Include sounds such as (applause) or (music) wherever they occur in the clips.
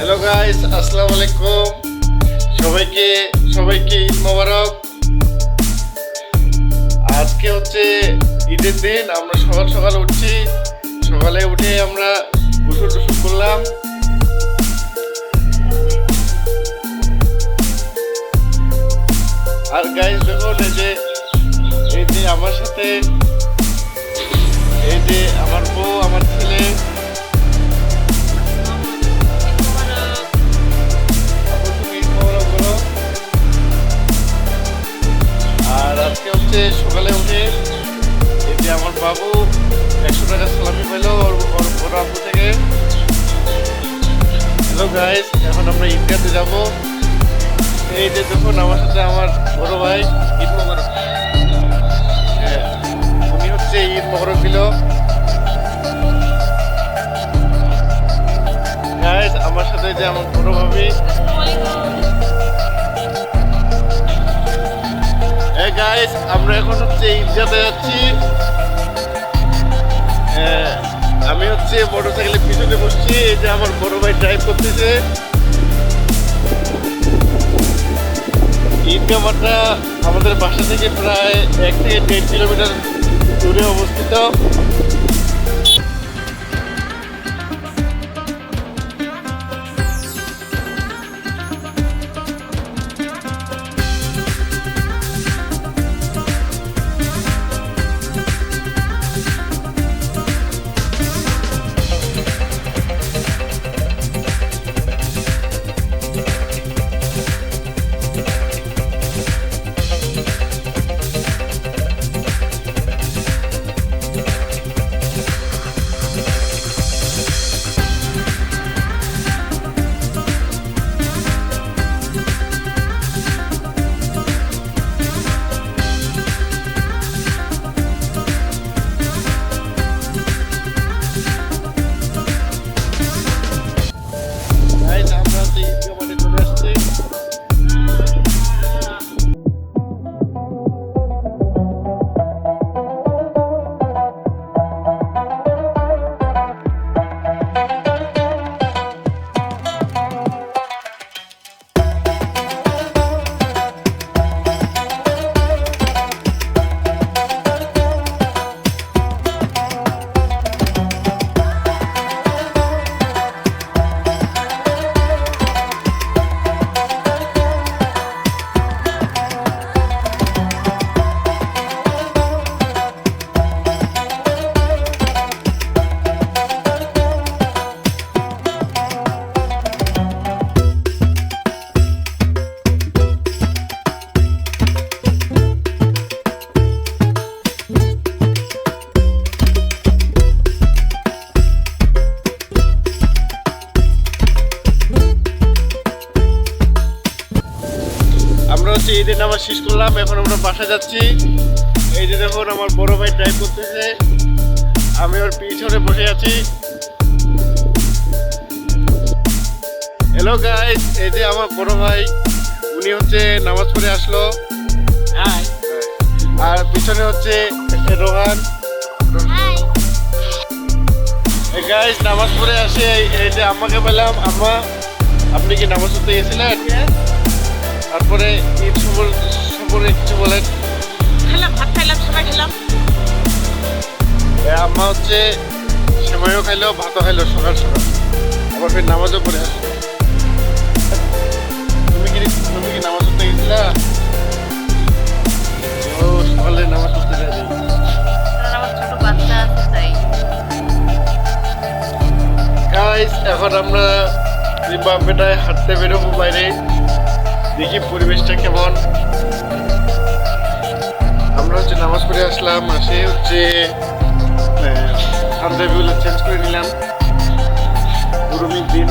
Hello guys আসসালামু আলাইকুম সবাইকে সবাইকে ঈদ মোবারক। আজকে হচ্ছে ঈদের দিন, আমরা সকাল সকাল উঠছি। সকালে উঠে আমরা গোসল টুসুল করলাম। আর গাইস দেখুন, এই যে এই যে আমার সাথে, এই যে আমার বউ, আমার ছেলে আজকে হচ্ছে সকালে উঠে এই যে আমার বাবু একশো টাকা সালামি পেল ওর ওর থেকে। হ্যালো গাইস এখন আমরা ঈদগাতে যাব। এই যে দেখুন আমার সাথে আমার বড় ভাই ঈদ হ্যাঁ, উনি হচ্ছে ঈদ মোবারক গাইস আমার সাথে যে আমার বড় ভাবি গাইস আমরা এখন হচ্ছে ইন্ডিয়াতে যাচ্ছি। আমি হচ্ছে মোটর সাইকেলের পিছনে বসছি, এই যে আমার বড় ভাই ড্রাইভ করতেছে। ঈদগাহ মাঠটা আমাদের বাসা থেকে প্রায় এক থেকে দেড় কিলোমিটার দূরে অবস্থিত। ঈদের নামাজ শেষ করলাম এখন আমরা বাসায় যাচ্ছি। এই যে দেখুন আমার বড় ভাই ড্রাইভ করতেছে। আমি ওর পিছনে বসে আছি। হ্যালো গাইস এই যে আমার বড় ভাই উনি হচ্ছে নামাজ পড়ে আসলো। আর পিছনে হচ্ছে রোহান। গাইস নামাজ পড়ে আসে। এই- এই যে আম্মাকে পেলাম। আম্মা আপনি কি নামাজ পড়তে গেছিলেন? তারপরে ঈদ সম্পর্কে কিছু বলেন? খেলাম ভাত খাইলাম সবাই খেলাম। আম্মা হচ্ছে সেমাইও খাইলো ভাতও খাইলো সকাল সকাল। আবার ফের নামাজও পড়ে আসলো। তুমি কি তুমি কি নামাজ পড়তে গেছিলা? ও সকালে নামাজ পড়তে যাবে এখন আমরা জিম্বাবুয়েটায় হাঁটতে বেরোবো বাইরে। দেখি পরিবেশটা কেমন। আমরা হচ্ছে নামাজ পড়ে আসলাম, আসে হচ্ছে পাঞ্জাবিগুলো চেঞ্জ করে নিলাম। গরমের দিন।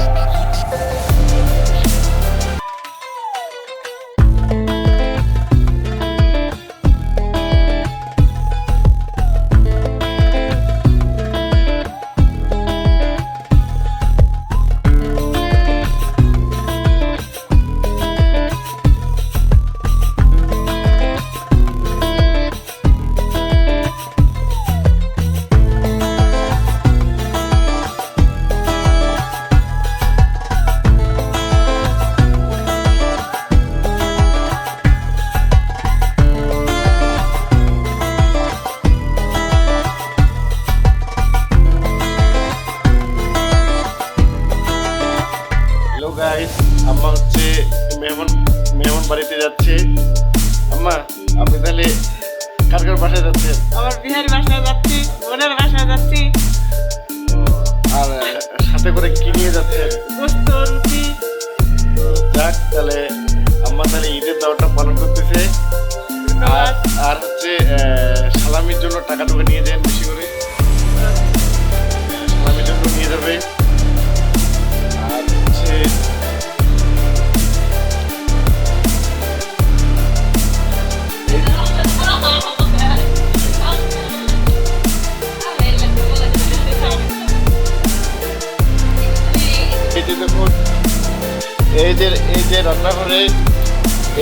রুটি যাক, তাহলে আম্মা তাহলে ঈদের দাওয়াটা পালন করতেছে। আর আর হচ্ছে সালামির জন্য টাকা টুকা নিয়ে যান বেশি করে।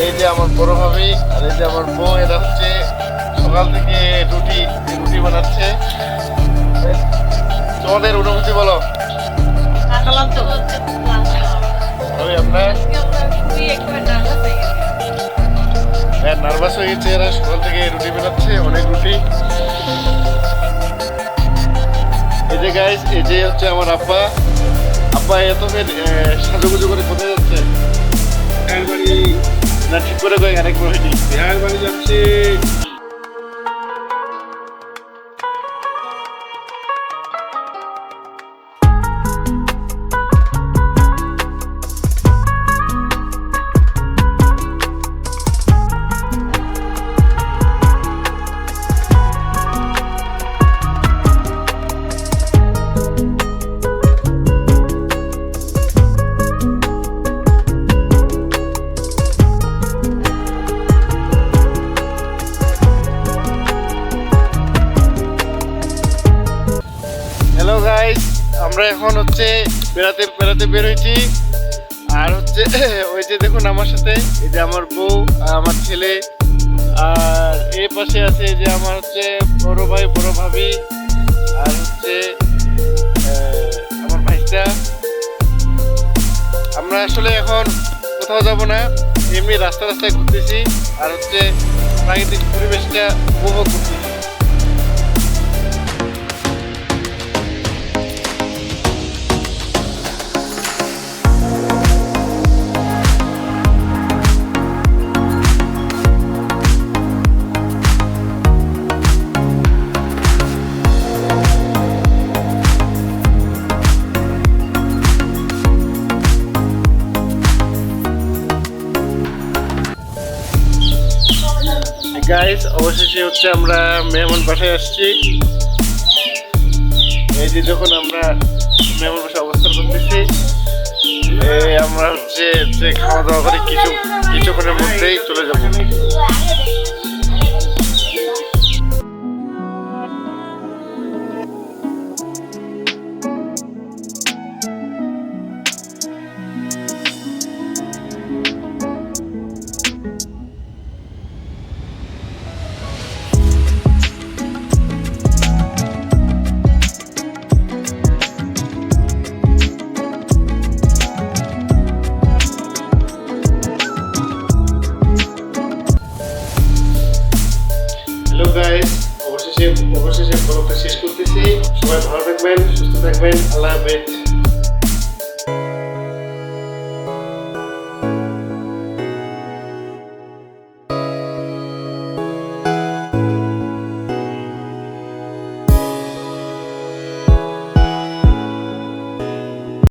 এই যে আমার বড় ভাবি আর এই যে আমার বউ, এরা হচ্ছে সকাল থেকে রুটি রুটি বানাচ্ছে। তোমাদের অনুভূতি বলো। হ্যাঁ নার্ভাস হয়ে গেছে এরা, সকাল থেকে রুটি বানাচ্ছে, অনেক রুটি। এই যে গাইস এই যে হচ্ছে আমার আব্বা। আব্বা এত সাজুগুজু করে কোথায় যাচ্ছে? না ঠিক করে কয়েক আরেকবার। হয়নি বিহার বাড়ি যাচ্ছে। এখন হচ্ছে বেড়াতে বেড়াতে বের হয়েছি আর হচ্ছে, (coughs) ওই যে দেখুন আমার সাথে, এই যে আমার বউ, আমার ছেলে, আর এই পাশে আছে যে আমার হচ্ছে বড় ভাই, বড় ভাবি, আর হচ্ছে আমার ভাইটা। আমরা আসলে এখন কোথাও যাব না, এমনি রাস্তা রাস্তায় ঘুরতেছি, আর হচ্ছে প্রাকৃতিক পরিবেশটা উপভোগ করতেছি। গাইস অবশেষে হচ্ছে আমরা মেহমান বাসায় আসছি। এই যে যখন আমরা মেহমান বাসায় অবস্থান করতেছি। আমরা হচ্ছে যে খাওয়া দাওয়া করে কিছু কিছুক্ষণের মধ্যেই চলে যাব। থাকবেন আল্লাহ হাফেজ